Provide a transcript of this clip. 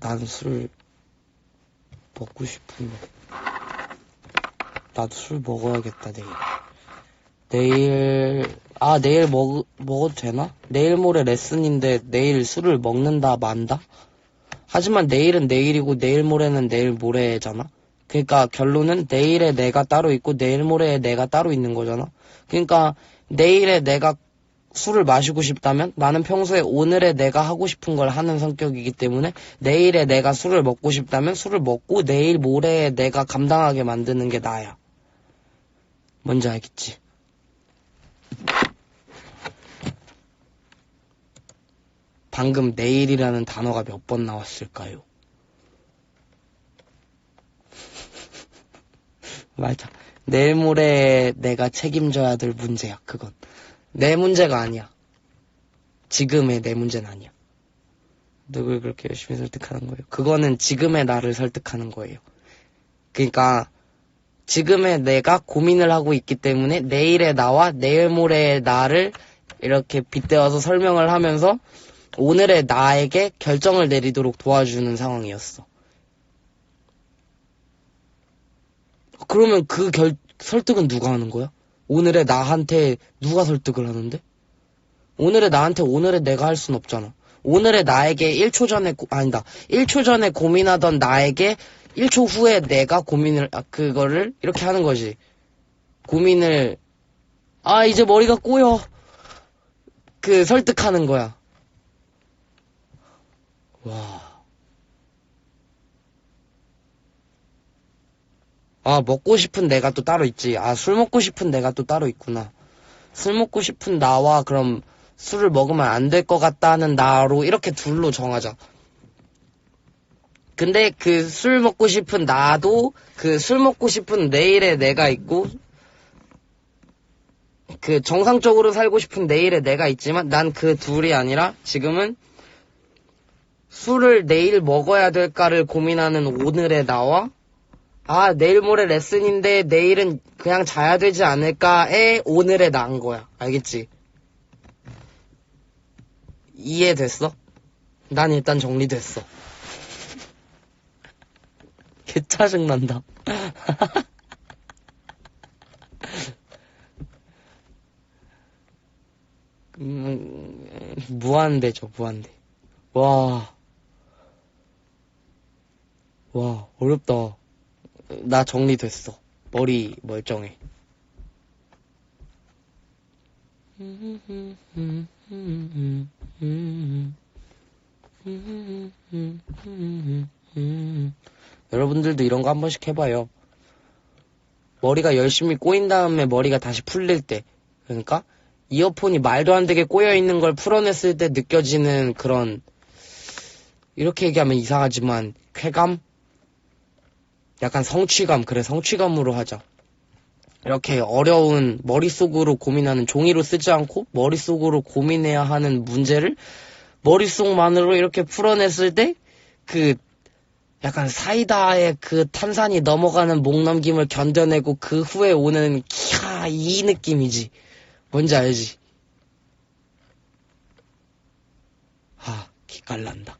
난술 먹고 싶은데. 나도 술 먹어야겠다, 내일. 내일, 아, 내일 먹, 먹어도 되나? 내일 모레 레슨인데 내일 술을 먹는다, 만다? 하지만 내일은 내일이고 내일 모레는 내일 모레잖아? 그러니까 결론은 내일에 내가 따로 있고 내일 모레에 내가 따로 있는 거잖아? 그러니까 내일에 내가 술을 마시고 싶다면 나는 평소에 오늘에 내가 하고 싶은 걸 하는 성격이기 때문에 내일에 내가 술을 먹고 싶다면 술을 먹고 내일 모레에 내가 감당하게 만드는 게 나야. 뭔지 알겠지? 방금 내일이라는 단어가 몇 번 나왔을까요? 맞아. 내일 모레 내가 책임져야 될 문제야, 그건. 내 문제가 아니야. 지금의 내 문제는 아니야. 누굴 그렇게 열심히 설득하는 거예요? 그거는 지금의 나를 설득하는 거예요. 그러니까 지금의 내가 고민을 하고 있기 때문에 내일의 나와 내일 모레의 나를 이렇게 빗대어서 설명을 하면서 오늘의 나에게 결정을 내리도록 도와주는 상황이었어. 그러면 그 결, 설득은 누가 하는 거야? 오늘의 나한테 누가 설득을 하는데? 오늘의 나한테 오늘의 내가 할 순 없잖아. 오늘의 나에게 1초 전에, 고- 아니다. 1초 전에 고민하던 나에게 1초 후에 내가 고민을, 아, 그거를 이렇게 하는 거지. 고민을, 아, 이제 머리가 꼬여. 그 설득하는 거야. 와. 아, 먹고 싶은 내가 또 따로 있지. 아, 술 먹고 싶은 내가 또 따로 있구나. 술 먹고 싶은 나와 그럼 술을 먹으면 안 될 것 같다는 나로 이렇게 둘로 정하자. 근데 그 술 먹고 싶은 나도 그 술 먹고 싶은 내일의 내가 있고 그 정상적으로 살고 싶은 내일의 내가 있지만 난 그 둘이 아니라 지금은 술을 내일 먹어야 될까를 고민하는 오늘의 나와 아, 내일 모레 레슨인데 내일은 그냥 자야 되지 않을까에 오늘의 나인 거야. 알겠지? 이해됐어? 난 일단 정리됐어. 개 짜증난다. 음, 무한대죠, 무한대. 와. 와, 어렵다. 나 정리됐어. 머리 멀쩡해. 여러분들도 이런 거 한 번씩 해봐요. 머리가 열심히 꼬인 다음에 머리가 다시 풀릴 때. 그러니까 이어폰이 말도 안 되게 꼬여 있는 걸 풀어냈을 때 느껴지는 그런 이렇게 얘기하면 이상하지만 쾌감? 약간 성취감, 그래, 성취감으로 하자. 이렇게 어려운 머릿속으로 고민하는 종이로 쓰지 않고 머릿속으로 고민해야 하는 문제를 머릿속만으로 이렇게 풀어냈을 때 그 약간 사이다의 그 탄산이 넘어가는 목 넘김을 견뎌내고 그 후에 오는 키야 이 느낌이지. 뭔지 알지? 아, 기깔난다.